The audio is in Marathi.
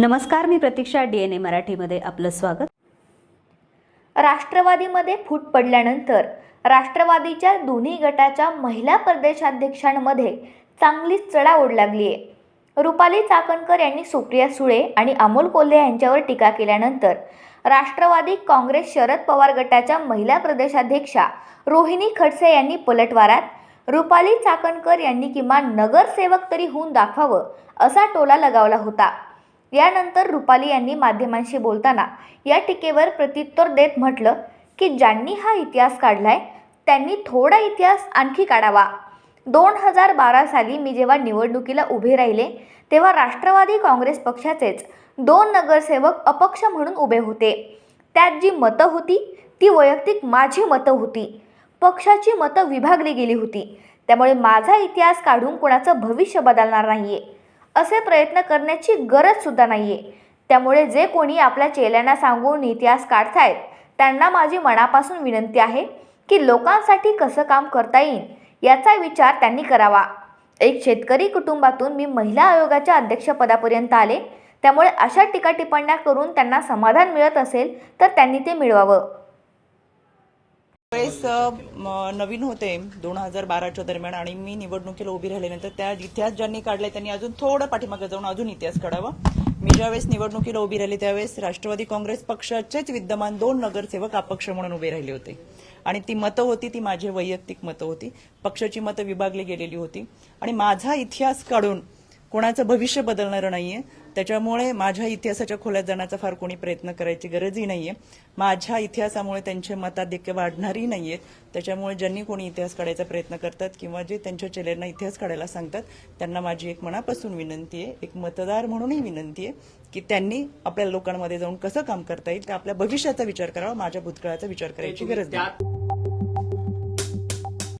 नमस्कार मी प्रतीक्षा डी एन ए मराठीमध्ये आपलं स्वागत. राष्ट्रवादीमध्ये फूट पडल्यानंतर राष्ट्रवादीच्या दोन्ही गटाच्या महिला प्रदेशाध्यक्षांमध्ये चांगलीच चढाओढ लागली आहे. रुपाली चाकणकर यांनी सुप्रिया सुळे आणि अमोल कोल्हे यांच्यावर टीका केल्यानंतर राष्ट्रवादी काँग्रेस शरद पवार गटाच्या महिला प्रदेशाध्यक्षा रोहिणी खडसे यांनी पलटवारात रुपाली चाकणकर यांनी किमान नगरसेवक तरी होऊन दाखवावं असा टोला लगावला होता. यानंतर रुपाली यांनी माध्यमांशी बोलताना या टीकेवर प्रत्युत्तर देत म्हटलं की ज्यांनी हा इतिहास काढलाय त्यांनी थोडा इतिहास आणखी काढावा. दोन हजार बारा साली मी जेव्हा निवडणुकीला उभे राहिले तेव्हा राष्ट्रवादी काँग्रेस पक्षाचेच दोन नगरसेवक अपक्ष म्हणून उभे होते. त्यात जी मतं होती ती वैयक्तिक माझी मतं होती. पक्षाची मतं विभागली गेली होती. त्यामुळे माझा इतिहास काढून कोणाचं भविष्य बदलणार नाही आहे असे प्रयत्न करण्याची गरज सुद्धा आहे त्यामुळे जे कोणी आपल्या चेल्यांना सांगून इतिहास काढतायत त्यांना माझी मनापासून विनंती आहे की लोकांसाठी कसं काम करता येईल याचा विचार त्यांनी करावा. एक शेतकरी कुटुंबातून मी महिला आयोगाच्या अध्यक्षपदापर्यंत आले. त्यामुळे अशा टीका टिप्पण्या करून त्यांना समाधान मिळत असेल तर त्यांनी ते मिळवावं. वेळेस नवीन होते दोन हजार बाराच्या दरम्यान आणि मी निवडणुकीला उभी राहिल्यानंतर त्या इतिहास ज्यांनी काढलाय त्यांनी अजून थोडं पाठीमागे जाऊन अजून इतिहास काढावा. मी ज्यावेळेस निवडणुकीला उभी राहिली त्यावेळेस राष्ट्रवादी काँग्रेस पक्षाचेच विद्यमान दोन नगरसेवक अपक्ष म्हणून उभे राहिले होते. आणि ती मतं होती ती माझी वैयक्तिक मतं होती. पक्षाची मतं विभागली गेलेली होती. आणि माझा इतिहास काढून कोणाचं भविष्य बदलणारं नाहीये. त्याच्यामुळे माझ्या इतिहासाच्या खोल्यात जाण्याचा फार कोणी प्रयत्न करायची गरजही नाहीये. माझ्या इतिहासामुळे त्यांचे मताधिक्य वाढणारही नाहीयेत त्याच्यामुळे ज्यांनी कोणी इतिहास काढायचा प्रयत्न करतात किंवा जे त्यांच्या चेलेंना इतिहास काढायला सांगतात त्यांना माझी एक मनापासून विनंती आहे एक मतदार म्हणूनही विनंती आहे की त्यांनी आपल्या लोकांमध्ये जाऊन कसं काम करता येईल ते आपल्या भविष्याचा विचार करावा माझ्या भूतकाळाचा विचार करायची गरज नाही.